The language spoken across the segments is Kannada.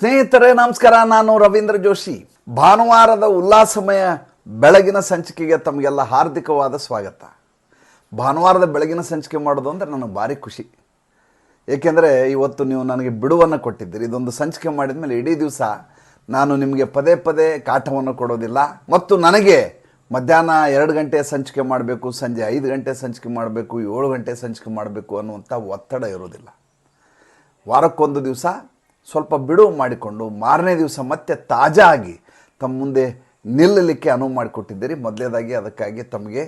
ಸ್ನೇಹಿತರೆ, ನಮಸ್ಕಾರ. ನಾನು ರವೀಂದ್ರ ಜೋಶಿ. ಭಾನುವಾರದ ಉಲ್ಲಾಸಮಯ ಬೆಳಗಿನ ಸಂಚಿಕೆಗೆ ತಮಗೆಲ್ಲ ಹಾರ್ದಿಕವಾದ ಸ್ವಾಗತ. ಭಾನುವಾರದ ಬೆಳಗಿನ ಸಂಚಿಕೆ ಮಾಡೋದು ಅಂದರೆ ನನಗೆ ಭಾರಿ ಖುಷಿ. ಏಕೆಂದರೆ ಇವತ್ತು ನೀವು ನನಗೆ ಬಿಡುವನ್ನು ಕೊಟ್ಟಿದ್ದೀರಿ. ಇದೊಂದು ಸಂಚಿಕೆ ಮಾಡಿದ ಮೇಲೆ ಇಡೀ ದಿವಸ ನಾನು ನಿಮಗೆ ಪದೇ ಪದೇ ಕಾಟವನ್ನು ಕೊಡೋದಿಲ್ಲ. ಮತ್ತು ನನಗೆ ಮಧ್ಯಾಹ್ನ ಎರಡು ಗಂಟೆ ಸಂಚಿಕೆ ಮಾಡಬೇಕು, ಸಂಜೆ ಐದು ಗಂಟೆ ಸಂಚಿಕೆ ಮಾಡಬೇಕು, ಏಳು ಗಂಟೆ ಸಂಚಿಕೆ ಮಾಡಬೇಕು ಅನ್ನುವಂಥ ಒತ್ತಡ ಇರೋದಿಲ್ಲ. ವಾರಕ್ಕೊಂದು ದಿವಸ ಸ್ವಲ್ಪ ಬಿಡುವು ಮಾಡಿಕೊಂಡು ಮಾರನೇ ದಿವಸ ಮತ್ತೆ ತಾಜಾ ಆಗಿ ತಮ್ಮ ಮುಂದೆ ನಿಲ್ಲಲಿಕ್ಕೆ ಅನುವು ಮಾಡಿಕೊಟ್ಟಿದ್ದೀರಿ. ಮೊದಲೇದಾಗಿ ಅದಕ್ಕಾಗಿ ತಮಗೆ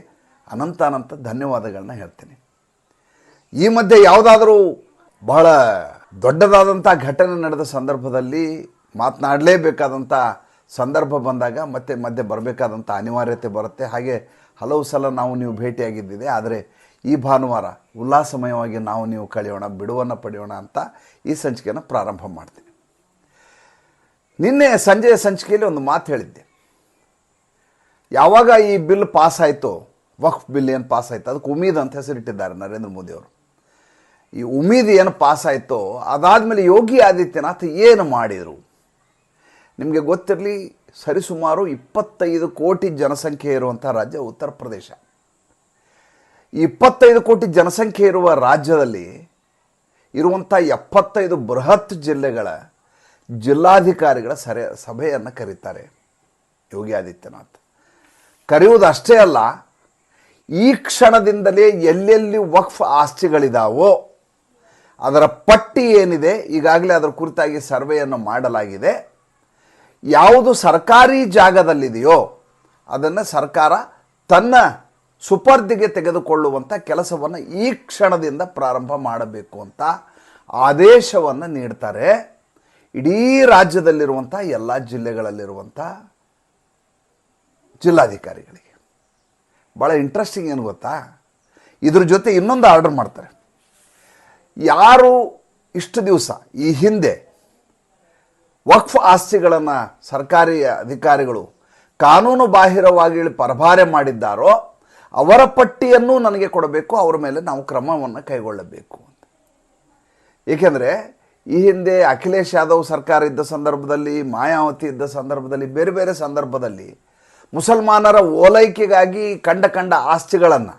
ಅನಂತ ಅನಂತ ಧನ್ಯವಾದಗಳನ್ನ ಹೇಳ್ತೀನಿ. ಈ ಮಧ್ಯೆ ಯಾವುದಾದರೂ ಬಹಳ ದೊಡ್ಡದಾದಂಥ ಘಟನೆ ನಡೆದ ಸಂದರ್ಭದಲ್ಲಿ ಮಾತನಾಡಲೇಬೇಕಾದಂಥ ಸಂದರ್ಭ ಬಂದಾಗ ಮತ್ತೆ ಮಧ್ಯೆ ಬರಬೇಕಾದಂಥ ಅನಿವಾರ್ಯತೆ ಬರುತ್ತೆ. ಹಾಗೆ ಹಲವು ಸಲ ನಾವು ನೀವು ಭೇಟಿಯಾಗಿದ್ದಿದೆ. ಆದರೆ ಈ ಭಾನುವಾರ ಉಲ್ಲಾಸಮಯವಾಗಿ ನಾವು ನೀವು ಕಳೆಯೋಣ, ಬಿಡುವನ್ನು ಪಡೆಯೋಣ ಅಂತ ಈ ಸಂಚಿಕೆಯನ್ನು ಪ್ರಾರಂಭ ಮಾಡ್ತೀನಿ. ನಿನ್ನೆ ಸಂಜೆಯ ಸಂಚಿಕೆಯಲ್ಲಿ ಒಂದು ಮಾತು ಹೇಳಿದ್ದೆ. ಯಾವಾಗ ಈ ಬಿಲ್ ಪಾಸ್ ಆಯಿತು, ವಕ್ಫ್ ಬಿಲ್ ಏನು ಪಾಸ್ ಆಯಿತು, ಅದಕ್ಕೆ ಉಮೀದ್ ಅಂತ ಹೆಸರಿಟ್ಟಿದ್ದಾರೆ ನರೇಂದ್ರ ಮೋದಿಯವರು ಈ ಉಮೀದ್ ಏನು ಪಾಸ್ ಆಯಿತೋ, ಅದಾದಮೇಲೆ ಯೋಗಿ ಆದಿತ್ಯನಾಥ್ ಏನು ಮಾಡಿದರು? ನಿಮಗೆ ಗೊತ್ತಿರಲಿ, ಸರಿಸುಮಾರು ಇಪ್ಪತ್ತೈದು ಕೋಟಿ ಜನಸಂಖ್ಯೆ ಇರುವಂಥ ರಾಜ್ಯ ಉತ್ತರ ಪ್ರದೇಶ. ಇಪ್ಪತ್ತೈದು ಕೋಟಿ ಜನಸಂಖ್ಯೆ ಇರುವ ರಾಜ್ಯದಲ್ಲಿ ಇರುವಂಥ ಎಪ್ಪತ್ತೈದು ಬೃಹತ್ ಜಿಲ್ಲೆಗಳ ಜಿಲ್ಲಾಧಿಕಾರಿಗಳ ಸರೆ, ಸಭೆಯನ್ನು ಕರೀತಾರೆ ಯೋಗಿ ಆದಿತ್ಯನಾಥ್. ಕರೆಯುವುದಷ್ಟೇ ಅಲ್ಲ, ಈ ಕ್ಷಣದಿಂದಲೇ ಎಲ್ಲೆಲ್ಲಿ ವಕ್ಫ್ ಆಸ್ತಿಗಳಿದಾವೋ ಅದರ ಪಟ್ಟಿ ಏನಿದೆ, ಈಗಾಗಲೇ ಅದರ ಕುರಿತಾಗಿ ಸರ್ವೆಯನ್ನು ಮಾಡಲಾಗಿದೆ. ಯಾವುದು ಸರ್ಕಾರಿ ಜಾಗದಲ್ಲಿದೆಯೋ ಅದನ್ನು ಸರ್ಕಾರ ತನ್ನ ಸುಪರ್ದಿಗೆ ತೆಗೆದುಕೊಳ್ಳುವಂಥ ಕೆಲಸವನ್ನು ಈ ಕ್ಷಣದಿಂದ ಪ್ರಾರಂಭ ಮಾಡಬೇಕು ಅಂತ ಆದೇಶವನ್ನು ನೀಡ್ತಾರೆ. ಇಡೀ ರಾಜ್ಯದಲ್ಲಿರುವಂಥ ಎಲ್ಲ ಜಿಲ್ಲೆಗಳಲ್ಲಿರುವಂಥ ಜಿಲ್ಲಾಧಿಕಾರಿಗಳಿಗೆ. ಭಾಳ ಇಂಟ್ರೆಸ್ಟಿಂಗ್ ಏನು ಗೊತ್ತಾ? ಇದ್ರ ಜೊತೆ ಇನ್ನೊಂದು ಆರ್ಡರ್ ಮಾಡ್ತಾರೆ. ಯಾರು ಇಷ್ಟು ದಿವಸ, ಈ ಹಿಂದೆ ವಕ್ಫ್ ಆಸ್ತಿಗಳನ್ನು ಸರ್ಕಾರಿ ಅಧಿಕಾರಿಗಳು ಕಾನೂನು ಬಾಹಿರವಾಗಿ ಪರಭಾರೆ ಮಾಡಿದ್ದಾರೋ ಅವರ ಪಟ್ಟಿಯನ್ನು ನನಗೆ ಕೊಡಬೇಕು, ಅವರ ಮೇಲೆ ನಾವು ಕ್ರಮವನ್ನು ಕೈಗೊಳ್ಳಬೇಕು ಅಂತ. ಏಕೆಂದರೆ ಈ ಹಿಂದೆ ಅಖಿಲೇಶ್ ಯಾದವ್ ಸರ್ಕಾರ ಇದ್ದ ಸಂದರ್ಭದಲ್ಲಿ, ಮಾಯಾವತಿ ಇದ್ದ ಸಂದರ್ಭದಲ್ಲಿ, ಬೇರೆ ಬೇರೆ ಸಂದರ್ಭದಲ್ಲಿ ಮುಸಲ್ಮಾನರ ಓಲೈಕೆಗಾಗಿ ಕಂಡ ಕಂಡ ಆಸ್ತಿಗಳನ್ನು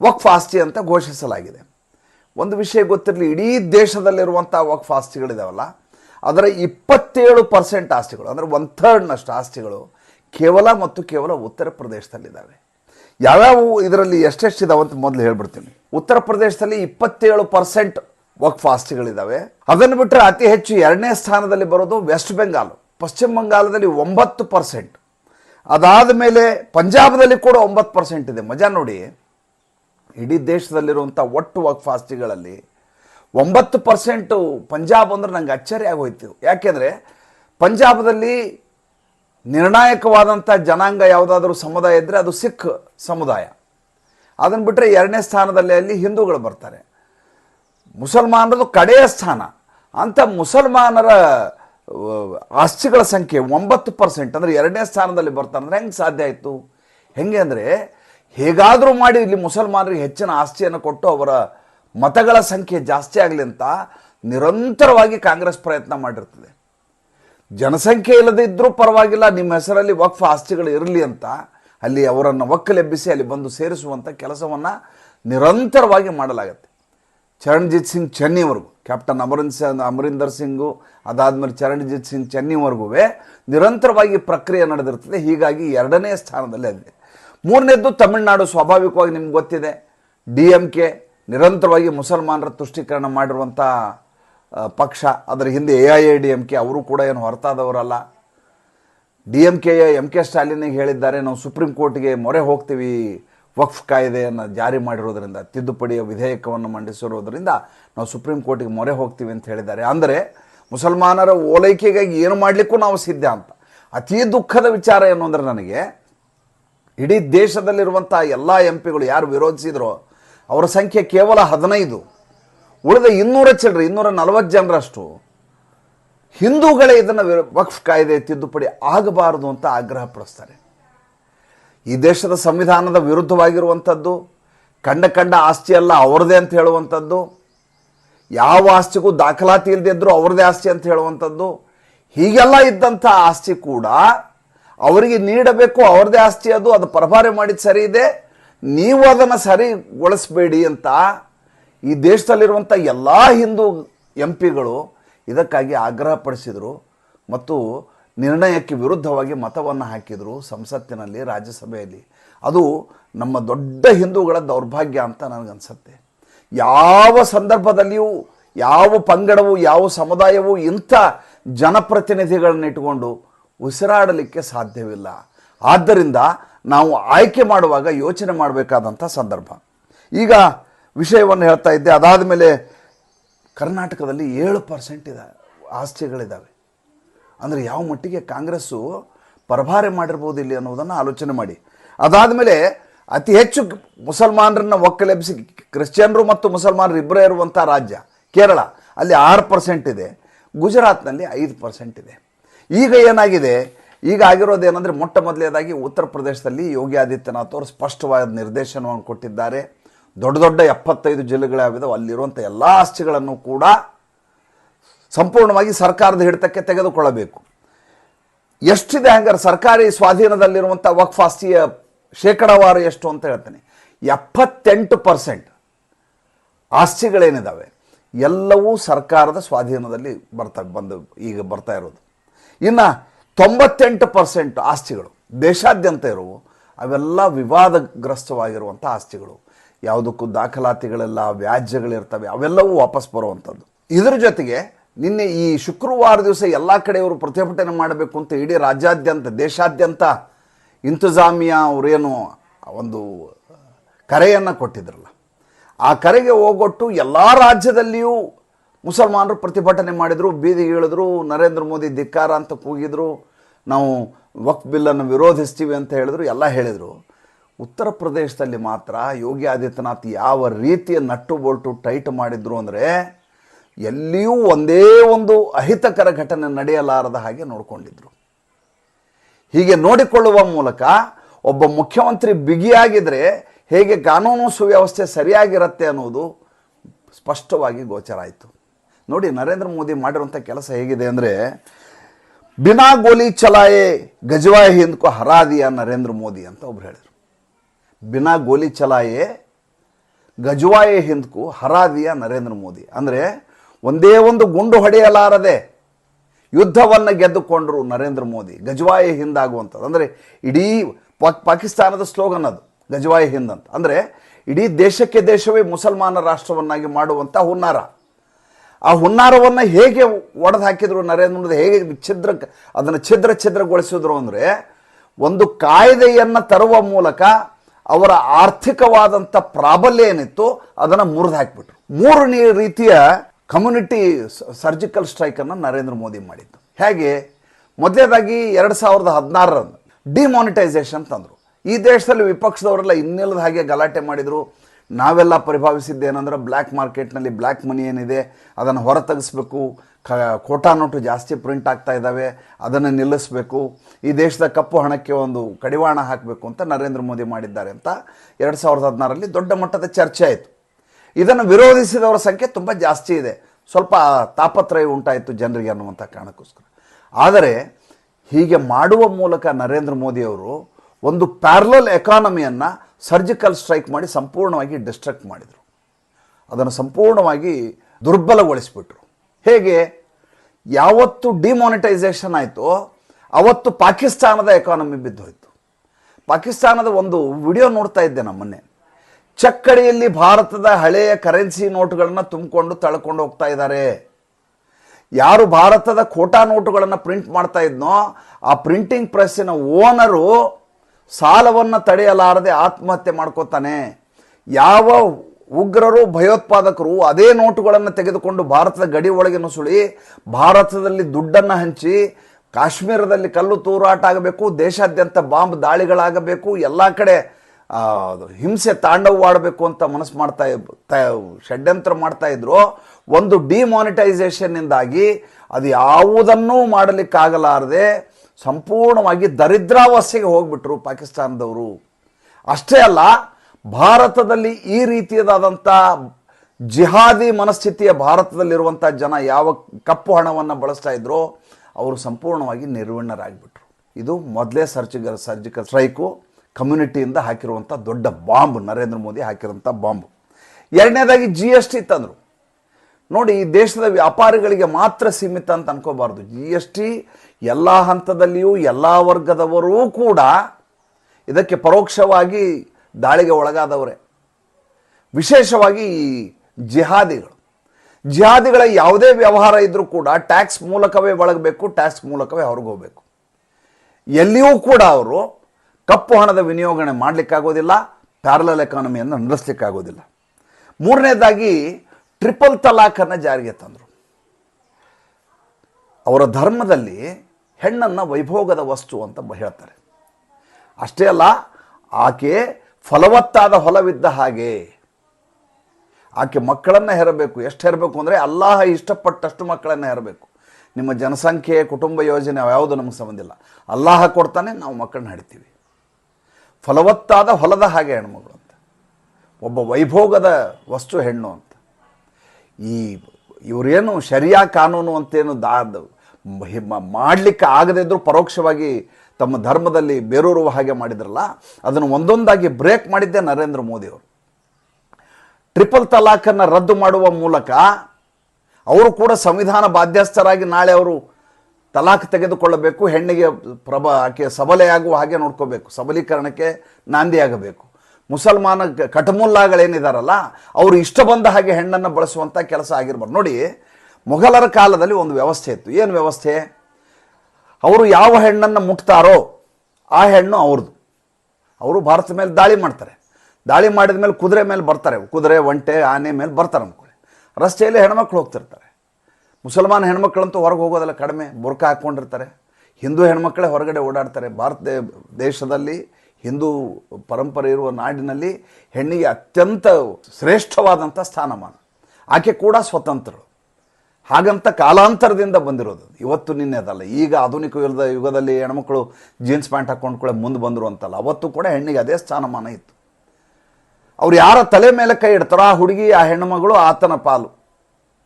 ವಕ್ಫ್ ಆಸ್ತಿ ಅಂತ ಘೋಷಿಸಲಾಗಿದೆ. ಒಂದು ವಿಷಯ ಗೊತ್ತಿರಲಿ, ಇಡೀ ದೇಶದಲ್ಲಿರುವಂಥ ವಕ್ಫ್ ಆಸ್ತಿಗಳಿದಾವಲ್ಲ, ಅದರ ಇಪ್ಪತ್ತೇಳು ಪರ್ಸೆಂಟ್ ಆಸ್ತಿಗಳು, ಅಂದರೆ ಒನ್ ಥರ್ಡ್ನಷ್ಟು ಆಸ್ತಿಗಳು ಕೇವಲ ಮತ್ತು ಕೇವಲ ಉತ್ತರ ಪ್ರದೇಶದಲ್ಲಿದ್ದಾವೆ. ಯಾವ್ಯಾವು ಇದರಲ್ಲಿ ಎಷ್ಟೆಷ್ಟಿದಾವೆ ಅಂತ ಮೊದಲು ಹೇಳ್ಬಿಡ್ತೀನಿ. ಉತ್ತರ ಪ್ರದೇಶದಲ್ಲಿ ಇಪ್ಪತ್ತೇಳು ಪರ್ಸೆಂಟ್ ವಕ್ಫ್ ಆಸ್ತಿಗಳಿದ್ದಾವೆ ಅದನ್ನು ಬಿಟ್ಟರೆ ಅತಿ ಹೆಚ್ಚು ಎರಡನೇ ಸ್ಥಾನದಲ್ಲಿ ಬರೋದು ವೆಸ್ಟ್ ಬೆಂಗಾಲ್. ಪಶ್ಚಿಮ ಬಂಗಾಲದಲ್ಲಿ ಒಂಬತ್ತು ಪರ್ಸೆಂಟ್. ಅದಾದ ಮೇಲೆ ಪಂಜಾಬ್ದಲ್ಲಿ ಕೂಡ ಒಂಬತ್ತು ಪರ್ಸೆಂಟ್ ಇದೆ. ಮಜಾ ನೋಡಿ. ಇಡೀ ದೇಶದಲ್ಲಿರುವಂಥ ಒಟ್ಟು ವಕ್ಫ್ ಆಸ್ತಿಗಳಲ್ಲಿ ಒಂಬತ್ತು ಪರ್ಸೆಂಟು ಪಂಜಾಬ್ ಅಂದ್ರೆ ನಂಗೆ ಅಚ್ಚರಿ ಆಗೋಯ್ತು ಯಾಕೆಂದರೆ ಪಂಜಾಬದಲ್ಲಿ ನಿರ್ಣಾಯಕವಾದಂಥ ಜನಾಂಗ ಯಾವುದಾದ್ರೂ ಸಮುದಾಯ ಇದ್ದರೆ ಅದು ಸಿಖ್ ಸಮುದಾಯ. ಅದನ್ನು ಬಿಟ್ಟರೆ ಎರಡನೇ ಸ್ಥಾನದಲ್ಲಿ ಅಲ್ಲಿ ಹಿಂದೂಗಳು ಬರ್ತಾರೆ. ಮುಸಲ್ಮಾನರದು ಕಡೆಯ ಸ್ಥಾನ. ಅಂಥ ಮುಸಲ್ಮಾನರ ಆಸ್ತಿಗಳ ಸಂಖ್ಯೆ ಒಂಬತ್ತು ಪರ್ಸೆಂಟ್. ಅಂದರೆ ಎರಡನೇ ಸ್ಥಾನದಲ್ಲಿ ಬರ್ತಾರೆ ಅಂದರೆ ಹೆಂಗೆ ಸಾಧ್ಯ ಆಯಿತು? ಹೆಂಗೆ ಅಂದರೆ ಹೇಗಾದರೂ ಮಾಡಿ ಇಲ್ಲಿ ಮುಸಲ್ಮಾನರಿಗೆ ಹೆಚ್ಚಿನ ಆಸ್ತಿಯನ್ನು ಕೊಟ್ಟು ಅವರ ಮತಗಳ ಸಂಖ್ಯೆ ಜಾಸ್ತಿ ಆಗಲಿ ಅಂತ ನಿರಂತರವಾಗಿ ಕಾಂಗ್ರೆಸ್ ಪ್ರಯತ್ನ ಮಾಡಿರ್ತದೆ. ಜನಸಂಖ್ಯೆ ಇಲ್ಲದಿದ್ದರೂ ಪರವಾಗಿಲ್ಲ, ನಿಮ್ಮ ಹೆಸರಲ್ಲಿ ವಕ್ಫ್ ಆಸ್ತಿಗಳು ಇರಲಿ ಅಂತ ಅಲ್ಲಿ ಅವರನ್ನು ಒಕ್ಕಲೆಬ್ಬಿಸಿ ಅಲ್ಲಿ ಬಂದು ಸೇರಿಸುವಂಥ ಕೆಲಸವನ್ನು ನಿರಂತರವಾಗಿ ಮಾಡಲಾಗತ್ತೆ. ಚರಣ್ಜಿತ್ ಸಿಂಗ್ ಚೆನ್ನಿವರೆಗೂ, ಕ್ಯಾಪ್ಟನ್ ಅಮರಿನ್ ಸಿಂಗ್ ಅಮರಿಂದರ್ ಸಿಂಗು, ಅದಾದಮೇಲೆ ಚರಣ್ಜಿತ್ ಸಿಂಗ್ ಚೆನ್ನಿವರೆಗೂ ನಿರಂತರವಾಗಿ ಪ್ರಕ್ರಿಯೆ ನಡೆದಿರ್ತದೆ. ಹೀಗಾಗಿ ಎರಡನೇ ಸ್ಥಾನದಲ್ಲಿ ಅದಿದೆ ಮೂರನೇದ್ದು ತಮಿಳುನಾಡು ಸ್ವಾಭಾವಿಕವಾಗಿ ನಿಮ್ಗೆ ಗೊತ್ತಿದೆ. ಡಿ ಎಂ ಕೆ ನಿರಂತರವಾಗಿ ಮುಸಲ್ಮಾನರ ತುಷ್ಟೀಕರಣ ಮಾಡಿರುವಂಥ ಪಕ್ಷ, ಅದರ ಹಿಂದೆ A I A D M K ಅವರು ಕೂಡ ಏನು ಹೊರತಾದವರಲ್ಲ. ಡಿ ಎಂ ಕೆಯ ಎಂ ಕೆ ಸ್ಟಾಲಿನಿಗೆ ಹೇಳಿದ್ದಾರೆ, ನಾವು ಸುಪ್ರೀಂ ಕೋರ್ಟ್ಗೆ ಮೊರೆ ಹೋಗ್ತೀವಿ, ವಕ್ಫ್ ಕಾಯ್ದೆಯನ್ನು ಜಾರಿ ಮಾಡಿರೋದರಿಂದ, ತಿದ್ದುಪಡಿಯ ವಿಧೇಯಕವನ್ನು ಮಂಡಿಸಿರೋದ್ರಿಂದ ನಾವು ಸುಪ್ರೀಂ ಕೋರ್ಟಿಗೆ ಮೊರೆ ಹೋಗ್ತೀವಿ ಅಂತ ಹೇಳಿದ್ದಾರೆ. ಅಂದರೆ ಮುಸಲ್ಮಾನರ ಓಲೈಕೆಗಾಗಿ ಏನು ಮಾಡಲಿಕ್ಕೂ ನಾವು ಸಿದ್ಧ ಅಂತ. ಅತೀ ದುಃಖದ ವಿಚಾರ ಏನು ಅಂದರೆ ನನಗೆ, ಇಡೀ ದೇಶದಲ್ಲಿರುವಂಥ ಎಲ್ಲ ಎಂ ಪಿಗಳು ಯಾರು ವಿರೋಧಿಸಿದ್ರೋ, ಅವರ ಸಂಖ್ಯೆ ಕೇವಲ ಹದಿನೈದು. ಉಳಿದ ಇನ್ನೂರ ಚಿಲ್ಲರೆ ಇನ್ನೂರ ನಲವತ್ತು ಜನರಷ್ಟು ಹಿಂದೂಗಳೇ ಇದನ್ನು ವಕ್ಫ್ ಕಾಯ್ದೆ ತಿದ್ದುಪಡಿ ಆಗಬಾರದು ಅಂತ ಆಗ್ರಹ ಪಡಿಸ್ತಾರೆ. ಈ ದೇಶದ ಸಂವಿಧಾನದ ವಿರುದ್ಧವಾಗಿರುವಂಥದ್ದು, ಕಂಡ ಕಂಡ ಆಸ್ತಿ ಎಲ್ಲ ಅವರದೇ ಅಂತ ಹೇಳುವಂಥದ್ದು, ಯಾವ ಆಸ್ತಿಗೂ ದಾಖಲಾತಿ ಇಲ್ಲದೆ ಇದ್ದರೂ ಅವ್ರದ್ದೇ ಆಸ್ತಿ ಅಂತ ಹೇಳುವಂಥದ್ದು, ಹೀಗೆಲ್ಲ ಇದ್ದಂಥ ಆಸ್ತಿ ಕೂಡ ಅವರಿಗೆ ನೀಡಬೇಕು, ಅವ್ರದ್ದೇ ಆಸ್ತಿ ಅದು ಅದು ಪರಭಾರೆ ಮಾಡಿದ ಸರಿ ಇದೆ, ನೀವು ಅದನ್ನು ಸರಿಗೊಳಿಸಬೇಡಿ ಅಂತ ಈ ದೇಶದಲ್ಲಿರುವಂಥ ಎಲ್ಲ ಹಿಂದೂ ಎಂ ಪಿಗಳು ಇದಕ್ಕಾಗಿ ಆಗ್ರಹಪಡಿಸಿದರು ಮತ್ತು ನಿರ್ಣಯಕ್ಕೆ ವಿರುದ್ಧವಾಗಿ ಮತವನ್ನು ಹಾಕಿದರು ಸಂಸತ್ತಿನಲ್ಲಿ, ರಾಜ್ಯಸಭೆಯಲ್ಲಿ. ಅದು ನಮ್ಮ ದೊಡ್ಡ ಹಿಂದೂಗಳ ದೌರ್ಭಾಗ್ಯ ಅಂತ ನನಗನ್ಸುತ್ತೆ. ಯಾವ ಸಂದರ್ಭದಲ್ಲಿಯೂ, ಯಾವ ಪಂಗಡವು, ಯಾವ ಸಮುದಾಯವು ಇಂಥ ಜನಪ್ರತಿನಿಧಿಗಳನ್ನ ಇಟ್ಟುಕೊಂಡು ಉಸಿರಾಡಲಿಕ್ಕೆ ಸಾಧ್ಯವಿಲ್ಲ. ಆದ್ದರಿಂದ ನಾವು ಆಯ್ಕೆ ಮಾಡುವಾಗ ಯೋಚನೆ ಮಾಡಬೇಕಾದಂಥ ಸಂದರ್ಭ. ಈಗ ವಿಷಯವನ್ನು ಹೇಳ್ತಾ ಇದ್ದೆ. ಅದಾದ ಮೇಲೆ ಕರ್ನಾಟಕದಲ್ಲಿ ಏಳು ಪರ್ಸೆಂಟ್ ಇದೆ ಆಸ್ತಿಗಳಿದ್ದಾವೆ. ಅಂದರೆ ಯಾವ ಮಟ್ಟಿಗೆ ಕಾಂಗ್ರೆಸ್ಸು ಪರಭಾರೆ ಮಾಡಿರ್ಬೋದು ಇಲ್ಲಿ ಅನ್ನೋದನ್ನು ಆಲೋಚನೆ ಮಾಡಿ. ಅದಾದ ಮೇಲೆ ಅತಿ ಹೆಚ್ಚು ಮುಸಲ್ಮಾನರನ್ನ ಒಕ್ಕಲೆಬ್ಬಿಸಿ ಕ್ರಿಶ್ಚಿಯನ್ರು ಮತ್ತು ಮುಸಲ್ಮಾನರು ಇಬ್ಬರೇ ಇರುವಂಥ ರಾಜ್ಯ, ಕೇರಳ, ಅಲ್ಲಿ ಆರು ಪರ್ಸೆಂಟ್ ಇದೆ. ಗುಜರಾತ್ನಲ್ಲಿ ಐದು ಪರ್ಸೆಂಟ್ ಇದೆ. ಈಗ ಏನಾಗಿದೆ? ಈಗ ಆಗಿರೋದು ಆಗಿರೋದೇನೆಂದರೆ ಮೊಟ್ಟ ಮೊದಲನೇದಾಗಿ ಉತ್ತರ ಪ್ರದೇಶದಲ್ಲಿ ಯೋಗಿ ಆದಿತ್ಯನಾಥ್ ಅವರು ಸ್ಪಷ್ಟವಾದ ನಿರ್ದೇಶನವನ್ನು ಕೊಟ್ಟಿದ್ದಾರೆ. ದೊಡ್ಡ ದೊಡ್ಡ ಎಪ್ಪತ್ತೈದು ಜಿಲ್ಲೆಗಳಾಗಿದ್ದಾವೆ ಅಲ್ಲಿರುವಂಥ ಎಲ್ಲ ಆಸ್ತಿಗಳನ್ನು ಕೂಡ ಸಂಪೂರ್ಣವಾಗಿ ಸರ್ಕಾರದ ಹಿಡಿತಕ್ಕೆ ತೆಗೆದುಕೊಳ್ಳಬೇಕು. ಎಷ್ಟಿದೆ ಹಂಗಾರೆ ಸರ್ಕಾರಿ ಸ್ವಾಧೀನದಲ್ಲಿರುವಂಥ ವಕ್ಫ್ ಆಸ್ತಿಯ ಶೇಕಡಾವಾರು ಎಷ್ಟು ಅಂತ ಹೇಳ್ತೇನೆ. ಎಪ್ಪತ್ತೆಂಟು ಪರ್ಸೆಂಟ್ ಆಸ್ತಿಗಳೇನಿದ್ದಾವೆ ಎಲ್ಲವೂ ಸರ್ಕಾರದ ಸ್ವಾಧೀನದಲ್ಲಿ ಬರ್ತಾ ಬಂದು ಈಗ ಬರ್ತಾ ಇರೋದು. ಇನ್ನು ತೊಂಬತ್ತೆಂಟು ಪರ್ಸೆಂಟ್ ಆಸ್ತಿಗಳು, ದೇಶಾದ್ಯಂತ ಇರುವು ಅವೆಲ್ಲ ವಿವಾದಗ್ರಸ್ತವಾಗಿರುವಂಥ ಆಸ್ತಿಗಳು. ಯಾವುದಕ್ಕೂ ದಾಖಲಾತಿಗಳೆಲ್ಲ, ವ್ಯಾಜ್ಯಗಳಿರ್ತವೆ, ಅವೆಲ್ಲವೂ ವಾಪಸ್ ಬರುವಂಥದ್ದು. ಇದರ ಜೊತೆಗೆ ನಿನ್ನೆ ಈ ಶುಕ್ರವಾರ ದಿವಸ ಎಲ್ಲ ಕಡೆಯವರು ಪ್ರತಿಭಟನೆ ಮಾಡಬೇಕು ಅಂತ ಇಡೀ ರಾಜ್ಯಾದ್ಯಂತ, ದೇಶಾದ್ಯಂತ ಇಂತಜಾಮಿಯಾ ಅವರೇನು ಒಂದು ಕರೆಯನ್ನು ಕೊಟ್ಟಿದ್ರಲ್ಲ. ಆ ಕರೆಗೆ ಹೋಗೊಟ್ಟು ಎಲ್ಲ ರಾಜ್ಯದಲ್ಲಿಯೂ ಮುಸಲ್ಮಾನರು ಪ್ರತಿಭಟನೆ ಮಾಡಿದರು ಬೀದಿಗೆ ಇಳಿದ್ರು ನರೇಂದ್ರ ಮೋದಿ ಧಿಕ್ಕಾರ ಅಂತ ಕೂಗಿದ್ರು, ನಾವು ವಕ್ಫ್ ಬಿಲ್ಲನ್ನು ವಿರೋಧಿಸ್ತೀವಿ ಅಂತ ಹೇಳಿದ್ರು, ಎಲ್ಲ ಹೇಳಿದರು. ಉತ್ತರ ಪ್ರದೇಶದಲ್ಲಿ ಮಾತ್ರ ಯೋಗಿ ಆದಿತ್ಯನಾಥ್ ಯಾವ ರೀತಿಯ ನಟ್ಟು ಬೋಲ್ಟು ಟೈಟ್ ಮಾಡಿದ್ರು ಅಂದರೆ ಎಲ್ಲಿಯೂ ಒಂದೇ ಒಂದು ಅಹಿತಕರ ಘಟನೆ ನಡೆಯಲಾರದ ಹಾಗೆ ನೋಡಿಕೊಂಡಿದ್ರು. ಹೀಗೆ ನೋಡಿಕೊಳ್ಳುವ ಮೂಲಕ ಒಬ್ಬ ಮುಖ್ಯಮಂತ್ರಿ ಬಿಗಿಯಾಗಿದ್ರೆ ಹೇಗೆ ಕಾನೂನು ಸುವ್ಯವಸ್ಥೆ ಸರಿಯಾಗಿರುತ್ತೆ ಅನ್ನೋದು ಸ್ಪಷ್ಟವಾಗಿ ಗೋಚರ ಆಯಿತು. ನೋಡಿ, ನರೇಂದ್ರ ಮೋದಿ ಮಾಡಿರುವಂಥ ಕೆಲಸ ಹೇಗಿದೆ ಅಂದರೆ, ಬಿನಾ ಗೋಲಿ ಚಲಾಯೆ ಗಜವಾಯ ಹಿಂದ್ಕೋ ಹರಾದಿಯ ನರೇಂದ್ರ ಮೋದಿ ಅಂತ ಒಬ್ರು ಹೇಳಿದರು. ಬಿನಾ ಗೋಲಿ ಚಲಾಯೆ ಗಜವಾಯೆ ಹಿಂದ್ಕು ಹರಾದಿಯ ನರೇಂದ್ರ ಮೋದಿ. ಅಂದರೆ ಒಂದೇ ಒಂದು ಗುಂಡು ಹೊಡೆಯಲಾರದೆ ಯುದ್ಧವನ್ನು ಗೆದ್ದುಕೊಂಡರು ನರೇಂದ್ರ ಮೋದಿ. ಗಜವಾಯಿ ಹಿಂದಾಗುವಂಥದ್ದು. ಅಂದರೆ ಇಡೀ ಪಾಕ್ ಪಾಕಿಸ್ತಾನದ ಸ್ಲೋಗನ್ ಅದು, ಗಜವಾಯಿ ಹಿಂದಂತ ಅಂದರೆ ಇಡೀ ದೇಶಕ್ಕೆ ದೇಶವೇ ಮುಸಲ್ಮಾನ ರಾಷ್ಟ್ರವನ್ನಾಗಿ ಮಾಡುವಂಥ ಹುನ್ನಾರ. ಆ ಹುನ್ನಾರವನ್ನು ಹೇಗೆ ಒಡೆದು ಹಾಕಿದ್ರು ನರೇಂದ್ರ ಮೋದಿ, ಹೇಗೆ ಛಿದ್ರ, ಅದನ್ನು ಛಿದ್ರ ಛಿದ್ರಗೊಳಿಸಿದ್ರು ಅಂದರೆ ಒಂದು ಕಾಯ್ದೆಯನ್ನು ತರುವ ಮೂಲಕ ಅವರ ಆರ್ಥಿಕವಾದಂಥ ಪ್ರಾಬಲ್ಯ ಏನಿತ್ತು ಅದನ್ನು ಮುರಿದು ಹಾಕಿಬಿಟ್ರು. ಮೂರನೇ ರೀತಿಯ ಕಮ್ಯುನಿಟಿ ಸರ್ಜಿಕಲ್ ಸ್ಟ್ರೈಕನ್ನು ನರೇಂದ್ರ ಮೋದಿ ಮಾಡಿದ್ದು. ಹೇಗೆ? ಮೊದಲೇದಾಗಿ ಎರಡು ಸಾವಿರದ ಹದಿನಾರರಂದು ಡಿಮಾನಿಟೈಸೇಷನ್ ತಂದರು. ಈ ದೇಶದಲ್ಲಿ ವಿಪಕ್ಷದವರೆಲ್ಲ ಇನ್ನೆಲ್ಲದ ಹಾಗೆ ಗಲಾಟೆ ಮಾಡಿದರು. ನಾವೆಲ್ಲ ಪರಿಭಾವಿಸಿದ್ದೇನೆಂದ್ರೆ ಬ್ಲ್ಯಾಕ್ ಮಾರ್ಕೆಟ್ನಲ್ಲಿ ಬ್ಲ್ಯಾಕ್ ಮನಿ ಏನಿದೆ, ಅದನ್ನು ಹೊರತಗಿಸ್ಬೇಕು. ಕ, ಕೋಟಾ ನೋಟು ಜಾಸ್ತಿ ಪ್ರಿಂಟ್ ಆಗ್ತಾ ಇದ್ದಾವೆ ಅದನ್ನು ನಿಲ್ಲಿಸಬೇಕು. ಈ ದೇಶದ ಕಪ್ಪು ಹಣಕ್ಕೆ ಒಂದು ಕಡಿವಾಣ ಹಾಕಬೇಕು ಅಂತ ನರೇಂದ್ರ ಮೋದಿ ಮಾಡಿದ್ದಾರೆ ಅಂತ ಎರಡು ಸಾವಿರದ ಹದಿನಾರರಲ್ಲಿ ದೊಡ್ಡ ಮಟ್ಟದ ಚರ್ಚೆ ಆಯಿತು. ಇದನ್ನು ವಿರೋಧಿಸಿದವರ ಸಂಖ್ಯೆ ತುಂಬ ಜಾಸ್ತಿ ಇದೆ. ಸ್ವಲ್ಪ ತಾಪತ್ರಯ ಉಂಟಾಯಿತು ಜನರಿಗೆ ಅನ್ನುವಂಥ ಕಾರಣಕ್ಕೋಸ್ಕರ. ಆದರೆ ಹೀಗೆ ಮಾಡುವ ಮೂಲಕ ನರೇಂದ್ರ ಮೋದಿಯವರು ಒಂದು ಪ್ಯಾರಲಲ್ ಎಕಾನಮಿಯನ್ನು ಸರ್ಜಿಕಲ್ ಸ್ಟ್ರೈಕ್ ಮಾಡಿ ಸಂಪೂರ್ಣವಾಗಿ ಡಿಸ್ಟ್ರಕ್ಟ್ ಮಾಡಿದರು. ಅದನ್ನು ಸಂಪೂರ್ಣವಾಗಿ ದುರ್ಬಲಗೊಳಿಸಿಬಿಟ್ರು. ಹೇಗೆ? ಯಾವತ್ತು ಡಿಮಾನಿಟೈಸೇಷನ್ ಆಯಿತೋ, ಅವತ್ತು ಪಾಕಿಸ್ತಾನದ ಎಕಾನಮಿ ಬಿದ್ದೋಯ್ತು. ಪಾಕಿಸ್ತಾನದ ಒಂದು ವಿಡಿಯೋ ನೋಡ್ತಾ ಇದ್ದೆ ನಾನು ಮೊನ್ನೆ. ಚಕ್ಕಡಿಯಲ್ಲಿ ಭಾರತದ ಹಳೆಯ ಕರೆನ್ಸಿ ನೋಟುಗಳನ್ನು ತುಂಬಿಕೊಂಡು ತಳ್ಕೊಂಡು ಹೋಗ್ತಾ ಇದ್ದಾರೆ. ಯಾರು ಭಾರತದ ಖೋಟಾ ನೋಟುಗಳನ್ನು ಪ್ರಿಂಟ್ ಮಾಡ್ತಾ ಇದ್ನೋ, ಆ ಪ್ರಿಂಟಿಂಗ್ ಪ್ರೆಸ್ಸಿನ ಓನರು ಸಾಲವನ್ನು ತಡೆಯಲಾರದೆ ಆತ್ಮಹತ್ಯೆ ಮಾಡ್ಕೋತಾನೆ. ಯಾವ ಉಗ್ರರು, ಭಯೋತ್ಪಾದಕರು ಅದೇ ನೋಟುಗಳನ್ನು ತೆಗೆದುಕೊಂಡು ಭಾರತದ ಗಡಿ ಒಳಗೆ ನುಸುಳಿ, ಭಾರತದಲ್ಲಿ ದುಡ್ಡನ್ನು ಹಂಚಿ, ಕಾಶ್ಮೀರದಲ್ಲಿ ಕಲ್ಲು ತೂರಾಟ ಆಗಬೇಕು, ದೇಶಾದ್ಯಂತ ಬಾಂಬ್ ದಾಳಿಗಳಾಗಬೇಕು, ಎಲ್ಲ ಕಡೆ ಹಿಂಸೆ ತಾಂಡವವಾಡಬೇಕು ಅಂತ ಮನಸ್ಸು ಮಾಡ್ತಾ ಷಡ್ಯಂತ್ರ ಮಾಡ್ತಾ ಇದ್ರು. ಒಂದು ಡಿಮಾನಿಟೈಸೇಷನ್ನಿಂದಾಗಿ ಅದು ಯಾವುದನ್ನೂ ಮಾಡಲಿಕ್ಕಾಗಲಾರದೆ ಸಂಪೂರ್ಣವಾಗಿ ದರಿದ್ರಾವಸ್ಥೆಗೆ ಹೋಗ್ಬಿಟ್ರು ಪಾಕಿಸ್ತಾನದವರು. ಅಷ್ಟೇ ಅಲ್ಲ, ಭಾರತದಲ್ಲಿ ಈ ರೀತಿಯದಾದಂಥ ಜಿಹಾದಿ ಮನಸ್ಥಿತಿಯ ಭಾರತದಲ್ಲಿರುವಂಥ ಜನ ಯಾವ ಕಪ್ಪು ಹಣವನ್ನು ಬಳಸ್ತಾ ಇದ್ರೋ, ಅವರು ಸಂಪೂರ್ಣವಾಗಿ ನಿರ್ವೀಣರಾಗಿಬಿಟ್ರು. ಇದು ಮೊದಲೇ ಸರ್ಜಿಕಲ್ ಸರ್ಜಿಕಲ್ ಸ್ಟ್ರೈಕು ಕಮ್ಯುನಿಟಿಯಿಂದ ಹಾಕಿರುವಂಥ ದೊಡ್ಡ ಬಾಂಬ್, ನರೇಂದ್ರ ಮೋದಿ ಹಾಕಿರುವಂಥ ಬಾಂಬ್. ಎರಡನೇದಾಗಿ ಜಿ ಎಸ್ ಟಿ ತಂದರು. ನೋಡಿ, ಈ ದೇಶದ ವ್ಯಾಪಾರಿಗಳಿಗೆ ಮಾತ್ರ ಸೀಮಿತ ಅಂತ ಅನ್ಕೋಬಾರ್ದು. ಜಿ ಎಸ್ ಟಿ ಎಲ್ಲ ಹಂತದಲ್ಲಿಯೂ, ಎಲ್ಲ ವರ್ಗದವರೂ ಕೂಡ ಇದಕ್ಕೆ ಪರೋಕ್ಷವಾಗಿ ದಾಳಿಗೆ ಒಳಗಾದವರೇ. ವಿಶೇಷವಾಗಿ ಈ ಜಿಹಾದಿಗಳು. ಜಿಹಾದಿಗಳ ಯಾವುದೇ ವ್ಯವಹಾರ ಇದ್ದರೂ ಕೂಡ ಟ್ಯಾಕ್ಸ್ ಮೂಲಕವೇ ಒಳಗಬೇಕು, ಟ್ಯಾಕ್ಸ್ ಮೂಲಕವೇ ಅವ್ರಿಗೆ ಹೋಗಬೇಕು. ಎಲ್ಲಿಯೂ ಕೂಡ ಅವರು ಕಪ್ಪು ಹಣದ ವಿನಿಯೋಗಣೆ ಮಾಡಲಿಕ್ಕಾಗೋದಿಲ್ಲ ಪ್ಯಾರಲಲ್ ಎಕಾನಮಿಯನ್ನು ನಡೆಸಲಿಕ್ಕಾಗೋದಿಲ್ಲ. ಮೂರನೇದಾಗಿ ಟ್ರಿಪಲ್ ತಲಾಖನ್ನು ಜಾರಿಗೆ ತಂದರು. ಅವರ ಧರ್ಮದಲ್ಲಿ ಹೆಣ್ಣನ್ನು ವೈಭೋಗದ ವಸ್ತು ಅಂತ ಹೇಳ್ತಾರೆ. ಅಷ್ಟೇ ಅಲ್ಲ, ಆಕೆ ಫಲವತ್ತಾದ ಹೊಲವಿದ್ದ ಹಾಗೆ, ಆಕೆ ಮಕ್ಕಳನ್ನು ಹೆರಬೇಕು. ಎಷ್ಟು ಹೆರಬೇಕು ಅಂದರೆ ಅಲ್ಲಾಹ ಇಷ್ಟಪಟ್ಟಷ್ಟು ಮಕ್ಕಳನ್ನು ಹೆರಬೇಕು. ನಿಮ್ಮ ಜನಸಂಖ್ಯೆ, ಕುಟುಂಬ ಯೋಜನೆ ಯಾವುದು ನಮಗೆ ಸಂಬಂಧಿಲ್ಲ ಅಲ್ಲಾಹ ಕೊಡ್ತಾನೆ, ನಾವು ಮಕ್ಕಳನ್ನ ಹಡಿತೀವಿ ಫಲವತ್ತಾದ ಹೊಲದ ಹಾಗೆ ಹೆಣ್ಮಗಳು ಅಂತ. ಒಬ್ಬ ವೈಭೋಗದ ವಸ್ತು ಹೆಣ್ಣು ಅಂತ. ಈ ಇವರೇನು ಶರಿಯಾ ಕಾನೂನು ಅಂತೇನು ದಾ ಮಾಡಲಿಕ್ಕೆ ಆಗದೇ ಇದ್ದರೂ ಪರೋಕ್ಷವಾಗಿ ತಮ್ಮ ಧರ್ಮದಲ್ಲಿ ಬೇರೂರುವ ಹಾಗೆ ಮಾಡಿದ್ರಲ್ಲ, ಅದನ್ನು ಒಂದೊಂದಾಗಿ ಬ್ರೇಕ್ ಮಾಡಿದ್ದೆ ನರೇಂದ್ರ ಮೋದಿಯವರು ಟ್ರಿಪಲ್ ತಲಾಖನ್ನು ರದ್ದು ಮಾಡುವ ಮೂಲಕ ಅವರು ಕೂಡ ಸಂವಿಧಾನ ಬಾಧ್ಯಸ್ಥರಾಗಿ ನಾಳೆ ಅವರು ತಲಾಖ್ ತೆಗೆದುಕೊಳ್ಳಬೇಕು, ಹೆಣ್ಣಿಗೆ ಪ್ರಭ ಆಕೆ ಸಬಲೆಯಾಗುವ ಹಾಗೆ ನೋಡ್ಕೋಬೇಕು, ಸಬಲೀಕರಣಕ್ಕೆ ನಾಂದಿಯಾಗಬೇಕು ಮುಸಲ್ಮಾನ ಕಟಮುಲ್ಲಾಗಳೇನಿದಾರಲ್ಲ, ಅವರು ಇಷ್ಟ ಬಂದ ಹಾಗೆ ಹೆಣ್ಣನ್ನು ಬಳಸುವಂಥ ಕೆಲಸ ಆಗಿರ್ಬಾರ್ದು ನೋಡಿ ಮೊಘಲರ ಕಾಲದಲ್ಲಿ ಒಂದು ವ್ಯವಸ್ಥೆ ಇತ್ತು. ಏನು ವ್ಯವಸ್ಥೆ? ಅವರು ಯಾವ ಹೆಣ್ಣನ್ನು ಮುಟ್ತಾರೋ ಆ ಹೆಣ್ಣು ಅವ್ರದ್ದು. ಅವರು ಭಾರತದ ಮೇಲೆ ದಾಳಿ ಮಾಡ್ತಾರೆ. ದಾಳಿ ಮಾಡಿದ ಮೇಲೆ ಕುದುರೆ ಮೇಲೆ ಬರ್ತಾರೆ. ಕುದುರೆ, ಒಂಟೆ, ಆನೆ ಮೇಲೆ ಬರ್ತಾರೆ ಅಂದ್ಕೊಳ್ಳಿ. ರಸ್ತೆಯಲ್ಲಿ ಹೆಣ್ಮಕ್ಳು ಹೋಗ್ತಿರ್ತಾರೆ. ಮುಸಲ್ಮಾನ ಹೆಣ್ಮಕ್ಳಂತೂ ಹೊರಗೆ ಹೋಗೋದಲ್ಲ ಕಡಿಮೆ. ಬುರ್ಕ ಹಾಕ್ಕೊಂಡಿರ್ತಾರೆ. ಹಿಂದೂ ಹೆಣ್ಮಕ್ಳೇ ಹೊರಗಡೆ ಓಡಾಡ್ತಾರೆ. ಭಾರತ ದೇಶದಲ್ಲಿ ಹಿಂದೂ ಪರಂಪರೆ ಇರುವ ನಾಡಿನಲ್ಲಿ ಹೆಣ್ಣಿಗೆ ಅತ್ಯಂತ ಶ್ರೇಷ್ಠವಾದಂಥ ಸ್ಥಾನಮಾನ. ಆಕೆ ಕೂಡ ಸ್ವತಂತ್ರಳು ಹಾಗಂತ ಕಾಲಾಂತರದಿಂದ ಬಂದಿರೋದು. ಇವತ್ತು ನಿನ್ನೆ ಅದಲ್ಲ. ಈಗ ಆಧುನಿಕ ಯುಗದ ಯುಗದಲ್ಲಿ ಹೆಣ್ಮಕ್ಳು ಜೀನ್ಸ್ ಪ್ಯಾಂಟ್ ಹಾಕೊಂಡು ಕೂಡ ಮುಂದೆ ಬಂದರು ಅಂತಲ್ಲ. ಅವತ್ತು ಕೂಡ ಹೆಣ್ಣಿಗೆ ಅದೇ ಸ್ಥಾನಮಾನ ಇತ್ತು. ಅವ್ರು ಯಾರ ತಲೆ ಮೇಲೆ ಕೈ ಇಡ್ತಾರೋ ಆ ಹುಡುಗಿ, ಆ ಹೆಣ್ಣುಮಗಳು ಆತನ ಪಾಲು.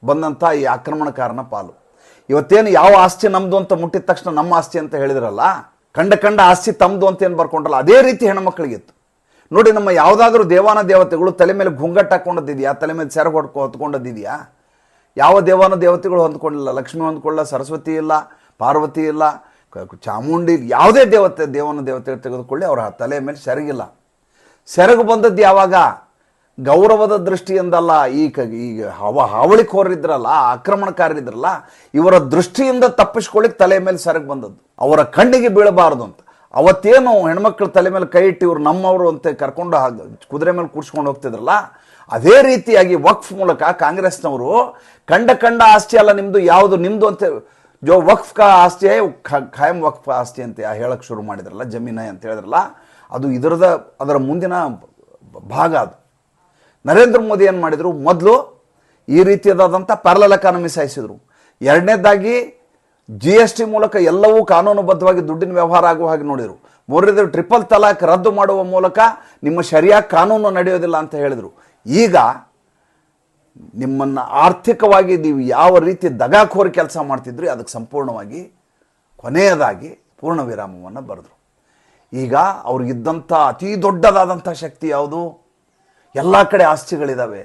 ಬಂದಂಥ ಈ ಆಕ್ರಮಣಕಾರನ ಪಾಲು. ಇವತ್ತೇನು ಯಾವ ಆಸ್ತಿ ನಮ್ಮದು ಅಂತ ಮುಟ್ಟಿದ ತಕ್ಷಣ ನಮ್ಮ ಆಸ್ತಿ ಅಂತ ಹೇಳಿದ್ರಲ್ಲ, ಕಂಡ ಕಂಡ ಆಸ್ತಿ ತಮ್ಮದು ಅಂತ ಏನು ಬರ್ಕೊಂಡ್ರಲ್ಲ, ಅದೇ ರೀತಿ ಹೆಣ್ಮಕ್ಳಿಗಿತ್ತು. ನೋಡಿ ನಮ್ಮ ಯಾವುದಾದ್ರೂ ದೇವಾನ ದೇವತೆಗಳು ತಲೆ ಮೇಲೆ ಘುಂಗಟ್ಟು ಹಾಕ್ಕೊಂಡದಿದೆಯಾ ತಲೆ ಮೇಲೆ ಸೆರಗು ಹೊಡ್ಕೊ ಯಾವ ದೇವಾನ ದೇವತೆಗಳು ಹೊಂದ್ಕೊಂಡಿಲ್ಲ? ಲಕ್ಷ್ಮಿ ಹೊಂದ್ಕೊಳ್ಳ, ಸರಸ್ವತಿ ಇಲ್ಲ, ಪಾರ್ವತಿ ಇಲ್ಲ ಚಾಮುಂಡಿ ಯಾವುದೇ ದೇವತೆ, ದೇವನ ದೇವತೆ ತೆಗೆದುಕೊಳ್ಳಿ, ಅವರ ತಲೆ ಮೇಲೆ ಸೆರಗಿಲ್ಲ. ಸೆರಗು ಬಂದದ್ದು ಯಾವಾಗ? ಗೌರವದ ದೃಷ್ಟಿಯಿಂದಲ್ಲ. ಈ ಈಗ ಹವ ಹಾವಳಿಕೋರಿದ್ರಲ್ಲ ಆಕ್ರಮಣಕಾರರಿದ್ರಲ್ಲ ಇವರ ದೃಷ್ಟಿಯಿಂದ ತಪ್ಪಿಸ್ಕೊಳ್ಳಿಕ್ಕೆ ತಲೆ ಮೇಲೆ ಸೆರಗು ಬಂದದ್ದು. ಅವರ ಕಣ್ಣಿಗೆ ಬೀಳಬಾರದು ಅಂತ. ಅವತ್ತೇನು ಹೆಣ್ಮಕ್ಳ ತಲೆ ಮೇಲೆ ಕೈ ಇಟ್ಟು ಇವ್ರು ನಮ್ಮವರು ಅಂತ ಕರ್ಕೊಂಡು ಕುದುರೆ ಮೇಲೆ ಕೂರ್ಸ್ಕೊಂಡು ಹೋಗ್ತಿದ್ರಲ್ಲ ಅದೇ ರೀತಿಯಾಗಿ ವಕ್ಫ್ ಮೂಲಕ ಕಾಂಗ್ರೆಸ್ನವರು ಕಂಡ ಕಂಡ ಆಸ್ತಿ ಅಲ್ಲ ನಿಮ್ಮದು ಯಾವುದು ನಿಮ್ಮದು ಅಂತ ಜೋ ವಕ್ಫ್ ಕಾ ಆಸ್ತಿ ಹೈ, ಖ- ಖಾಯಂ ವಕ್ಫ್ ಆಸ್ತಿ ಅಂತ ಹೇಳಕ್ಕೆ ಶುರು ಮಾಡಿದ್ರಲ್ಲ ಜಮೀನ ಅಂತ ಹೇಳಿದ್ರಲ್ಲ ಅದು ಇದರದ ಅದರ ಮುಂದಿನ ಭಾಗ ಅದು. ನರೇಂದ್ರ ಮೋದಿ ಏನು ಮಾಡಿದರು? ಮೊದಲು ಈ ರೀತಿಯಾದಂಥ ಪ್ಯಾರಲಲ್ ಎಕಾನಮಿ ಸಾಯಿಸಿದರು. ಎರಡನೇದಾಗಿ ಜಿ ಎಸ್ ಟಿ ಮೂಲಕ ಎಲ್ಲವೂ ಕಾನೂನುಬದ್ಧವಾಗಿ ದುಡ್ಡಿನ ವ್ಯವಹಾರ ಆಗುವ ಹಾಗೆ ನೋಡಿದರು. ಮೂರನೇದು ಟ್ರಿಪಲ್ ತಲಾಕ್ ರದ್ದು ಮಾಡುವ ಮೂಲಕ ನಿಮ್ಮ ಶರಿಯಾ ಕಾನೂನು ನಡೆಯೋದಿಲ್ಲ ಅಂತ ಹೇಳಿದರು. ಈಗ ನಿಮ್ಮನ್ನು ಆರ್ಥಿಕವಾಗಿ ನೀವು ಯಾವ ರೀತಿ ದಗಾಖೋರಿ ಕೆಲಸ ಮಾಡ್ತಿದ್ರಿ, ಅದಕ್ಕೆ ಸಂಪೂರ್ಣವಾಗಿ ಕೊನೆಯದಾಗಿ ಪೂರ್ಣ ವಿರಾಮವನ್ನು ಬರೆದರು. ಈಗ ಅವ್ರಿಗಿದ್ದಂಥ ಅತಿ ದೊಡ್ಡದಾದಂಥ ಶಕ್ತಿ ಯಾವುದು? ಎಲ್ಲ ಕಡೆ ಆಸ್ತಿಗಳಿದ್ದಾವೆ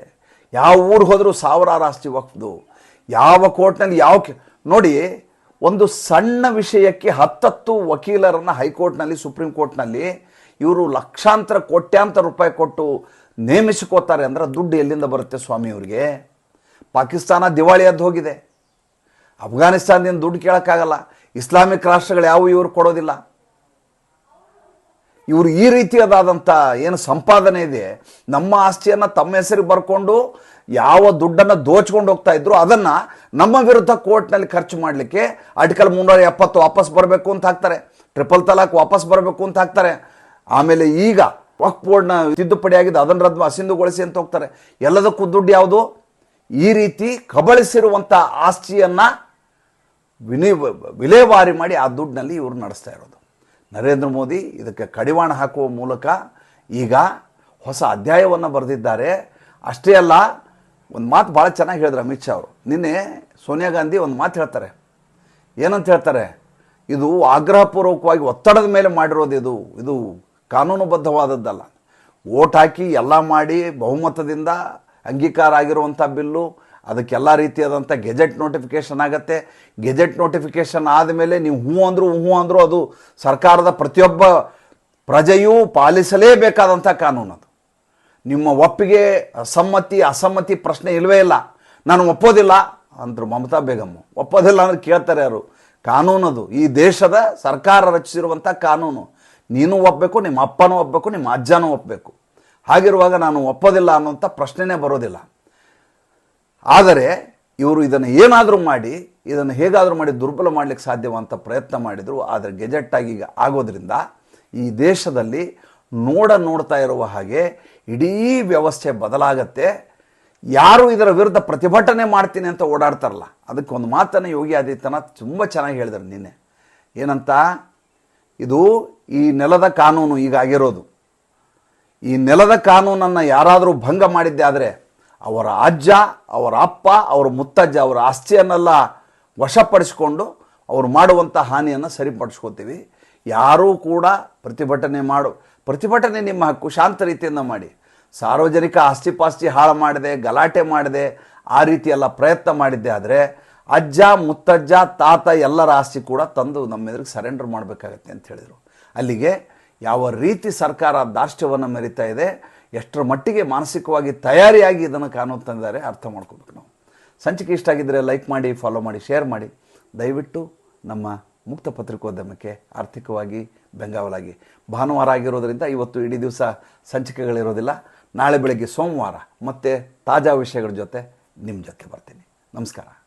ಯಾವ ಊರು ಹೋದರೂ ಸಾವಿರಾರು ಆಸ್ತಿ ಒಕ್ಕದು ಯಾವ ಕೋರ್ಟ್ನಲ್ಲಿ ಯಾವ ನೋಡಿ, ಒಂದು ಸಣ್ಣ ವಿಷಯಕ್ಕೆ ಹತ್ತತ್ತು ವಕೀಲರನ್ನು ಹೈಕೋರ್ಟ್ನಲ್ಲಿ, ಸುಪ್ರೀಂ ಕೋರ್ಟ್ನಲ್ಲಿ ಇವರು ಲಕ್ಷಾಂತರ, ಕೋಟ್ಯಾಂತರ ರೂಪಾಯಿ ಕೊಟ್ಟು ನೇಮಿಸಿಕೋತಾರೆ ಅಂದ್ರೆ ದುಡ್ಡು ಎಲ್ಲಿಂದ ಬರುತ್ತೆ ಸ್ವಾಮಿ ಪಾಕಿಸ್ತಾನ ಪಾಕಿಸ್ತಾನ ದಿವಾಳಿಯದ್ದು ಹೋಗಿದೆ. ಅಫ್ಘಾನಿಸ್ತಾನದಿಂದ ದುಡ್ಡು ಕೇಳೋಕ್ಕಾಗಲ್ಲ. ಇಸ್ಲಾಮಿಕ್ ರಾಷ್ಟ್ರಗಳು ಯಾವುವು ಇವರು ಕೊಡೋದಿಲ್ಲ. ಇವರು ಈ ರೀತಿಯಾದಂಥ ಏನು ಸಂಪಾದನೆ ಇದೆ, ನಮ್ಮ ಆಸ್ತಿಯನ್ನು ತಮ್ಮ ಹೆಸರಿಗೆ ಬರ್ಕೊಂಡು ಯಾವ ದುಡ್ಡನ್ನು ದೋಚ್ಕೊಂಡು ಹೋಗ್ತಾ ಇದ್ರು, ಅದನ್ನು ನಮ್ಮ ವಿರುದ್ಧ ಕೋರ್ಟ್ನಲ್ಲಿ ಖರ್ಚು ಮಾಡಲಿಕ್ಕೆ ಆರ್ಟಿಕಲ್ ಮುನ್ನೂರ ಎಪ್ಪತ್ತು ವಾಪಸ್ ಬರಬೇಕು ಅಂತ ಹಾಕ್ತಾರೆ. ಟ್ರಿಪಲ್ ತಲಾಕ್ ವಾಪಸ್ ಬರಬೇಕು ಅಂತ ಹಾಕ್ತಾರೆ. ಆಮೇಲೆ ಈಗ ವಕ್ ಬೋರ್ಡ್ನ ತಿದ್ದುಪಡಿ ಆಗಿದೆ ಅದನ್ನು ರದ್ದು ಅಸಿಂಧುಗೊಳಿಸಿ ಅಂತ ಹೋಗ್ತಾರೆ. ಎಲ್ಲದಕ್ಕೂ ದುಡ್ಡು ಯಾವುದು? ಈ ರೀತಿ ಕಬಳಿಸಿರುವಂಥ ಆಸ್ತಿಯನ್ನು ವಿನಿ ವಿಲೇವಾರಿ ಮಾಡಿ ಆ ದುಡ್ಡಿನಲ್ಲಿ ಇವರು ನಡೆಸ್ತಾ ಇರೋದು. ನರೇಂದ್ರ ಮೋದಿ ಇದಕ್ಕೆ ಕಡಿವಾಣ ಹಾಕುವ ಮೂಲಕ ಈಗ ಹೊಸ ಅಧ್ಯಾಯವನ್ನು ಬರೆದಿದ್ದಾರೆ. ಅಷ್ಟೇ ಅಲ್ಲ, ಒಂದು ಮಾತು ಭಾಳ ಚೆನ್ನಾಗಿ ಹೇಳಿದ್ರು ಅಮಿತ್ ಶಾ ಅವರು. ನಿನ್ನೆ ಸೋನಿಯಾ ಗಾಂಧಿ ಒಂದು ಮಾತು ಹೇಳ್ತಾರೆ. ಏನಂತ ಹೇಳ್ತಾರೆ? ಇದು ಆಗ್ರಹಪೂರ್ವಕವಾಗಿ ಒತ್ತಡದ ಮೇಲೆ ಮಾಡಿರೋದು ಇದು. ಇದು ಕಾನೂನುಬದ್ಧವಾದದ್ದಲ್ಲ. ಓಟ್ ಹಾಕಿ ಎಲ್ಲ ಮಾಡಿ ಬಹುಮತದಿಂದ ಅಂಗೀಕಾರ ಆಗಿರುವಂಥ ಬಿಲ್ಲು ಅದಕ್ಕೆಲ್ಲ ರೀತಿಯಾದಂಥ ಗೆಜೆಟ್ ನೋಟಿಫಿಕೇಷನ್ ಆಗುತ್ತೆ. ಗೆಜೆಟ್ ನೋಟಿಫಿಕೇಷನ್ ಆದಮೇಲೆ ನೀವು ಹ್ಞೂ ಅಂದರು ಹ್ಞೂ ಅಂದರು ಅದು ಸರ್ಕಾರದ ಪ್ರತಿಯೊಬ್ಬ ಪ್ರಜೆಯೂ ಪಾಲಿಸಲೇಬೇಕಾದಂಥ ಕಾನೂನು ಅದು. ನಿಮ್ಮ ಒಪ್ಪಿಗೆ ಸಮ್ಮತಿ ಅಸಮ್ಮತಿ ಪ್ರಶ್ನೆ ಇಲ್ಲವೇ ಇಲ್ಲ. ನಾನು ಒಪ್ಪೋದಿಲ್ಲ ಅಂದರು ಮಮತಾ ಬೇಗಮ್ಮ. ಒಪ್ಪೋದಿಲ್ಲ ಅಂದ್ರೆ ಕೇಳ್ತಾರೆ ಯಾರು? ಕಾನೂನದು. ಈ ದೇಶದ ಸರ್ಕಾರ ರಚಿಸಿರುವಂಥ ಕಾನೂನು. ನೀನು ಒಪ್ಪಬೇಕು ನಿಮ್ಮ ಅಪ್ಪನೂ ಒಪ್ಪಬೇಕು ನಿಮ್ಮ ಅಜ್ಜನೂ ಒಪ್ಪಬೇಕು ಹಾಗಿರುವಾಗ ನಾನು ಒಪ್ಪೋದಿಲ್ಲ ಅನ್ನೋಂಥ ಪ್ರಶ್ನೆನೇ ಬರೋದಿಲ್ಲ. ಆದರೆ ಇವರು ಇದನ್ನು ಏನಾದರೂ ಮಾಡಿ, ಇದನ್ನು ಹೇಗಾದರೂ ಮಾಡಿ ದುರ್ಬಲ ಮಾಡಲಿಕ್ಕೆ ಸಾಧ್ಯವಂತ ಪ್ರಯತ್ನ ಮಾಡಿದರು. ಆದರೆ ಗೆಜೆಟ್ಟಾಗಿ ಈಗ ಆಗೋದ್ರಿಂದ ಈ ದೇಶದಲ್ಲಿ ನೋಡ ನೋಡ್ತಾ ಇರುವ ಹಾಗೆ ಇಡೀ ವ್ಯವಸ್ಥೆ ಬದಲಾಗತ್ತೆ. ಯಾರು ಇದರ ವಿರುದ್ಧ ಪ್ರತಿಭಟನೆ ಮಾಡ್ತೀನಿ ಅಂತ ಓಡಾಡ್ತಾರಲ್ಲ ಅದಕ್ಕೆ ಒಂದು ಮಾತನ್ನು ಯೋಗಿ ಆದಿತ್ಯನಾಥ್ ತುಂಬ ಚೆನ್ನಾಗಿ ಹೇಳಿದ್ರು ನಿನ್ನೆ. ಏನಂತ? ಇದು ಈ ನೆಲದ ಕಾನೂನು ಈಗ ಆಗಿರೋದು. ಈ ನೆಲದ ಕಾನೂನನ್ನು ಯಾರಾದರೂ ಭಂಗ ಮಾಡಿದ್ದೆ ಆದರೆ ಅವರ ಅಜ್ಜ, ಅವರ ಅಪ್ಪ, ಅವರ ಮುತ್ತಜ್ಜ, ಅವರ ಆಸ್ತಿಯನ್ನೆಲ್ಲ ವಶಪಡಿಸಿಕೊಂಡು ಅವರು ಮಾಡುವಂಥ ಹಾನಿಯನ್ನು ಸರಿಪಡಿಸ್ಕೋತೀವಿ. ಯಾರೂ ಕೂಡ ಪ್ರತಿಭಟನೆ ಮಾಡು, ಪ್ರತಿಭಟನೆ ನಿಮ್ಮ ಹಕ್ಕು, ಶಾಂತ ರೀತಿಯಿಂದ ಮಾಡಿ. ಸಾರ್ವಜನಿಕ ಆಸ್ತಿಪಾಸ್ತಿ ಹಾಳು ಮಾಡಿದೆ, ಗಲಾಟೆ ಮಾಡಿದೆ, ಆ ರೀತಿಯೆಲ್ಲ ಪ್ರಯತ್ನ ಮಾಡಿದ್ದೆ ಆದರೆ ಅಜ್ಜ, ಮುತ್ತಜ್ಜ, ತಾತ ಎಲ್ಲರ ಆಸ್ತಿ ಕೂಡ ತಂದು ನಮ್ಮ ಎದುರಿಗೆ ಸರೆಂಡರ್ ಮಾಡಬೇಕಾಗತ್ತೆ ಅಂತ ಹೇಳಿದರು. ಅಲ್ಲಿಗೆ ಯಾವ ರೀತಿ ಸರ್ಕಾರ ದಾರ್ಷ್ಟ್ಯವನ್ನು ಮೆರಿತಾ ಇದೆ, ಎಷ್ಟರ ಮಟ್ಟಿಗೆ ಮಾನಸಿಕವಾಗಿ ತಯಾರಿಯಾಗಿ ಇದನ್ನು ಕಾನೂನು ತಂದಿದ್ದಾರೆ ಅರ್ಥ ಮಾಡ್ಕೋಬೇಕು ನಾವು. ಸಂಚಿಕೆ ಇಷ್ಟ ಆಗಿದ್ದರೆ ಲೈಕ್ ಮಾಡಿ ಫಾಲೋ ಮಾಡಿ ಶೇರ್ ಮಾಡಿ. ದಯವಿಟ್ಟು ನಮ್ಮ ಮುಕ್ತ ಪತ್ರಿಕೋದ್ಯಮಕ್ಕೆ ಆರ್ಥಿಕವಾಗಿ ಬೆಂಗಾವಲಾಗಿ. ಭಾನುವಾರ ಆಗಿರೋದರಿಂದ ಇವತ್ತು ಇಡೀ ದಿವಸ ಸಂಚಿಕೆಗಳಿರೋದಿಲ್ಲ. ನಾಳೆ ಬೆಳಗ್ಗೆ ಸೋಮವಾರ ಮತ್ತೆ ತಾಜಾ ವಿಷಯಗಳ ಜೊತೆ ನಿಮ್ಮ ಜೊತೆ ಬರ್ತೀನಿ. ನಮಸ್ಕಾರ.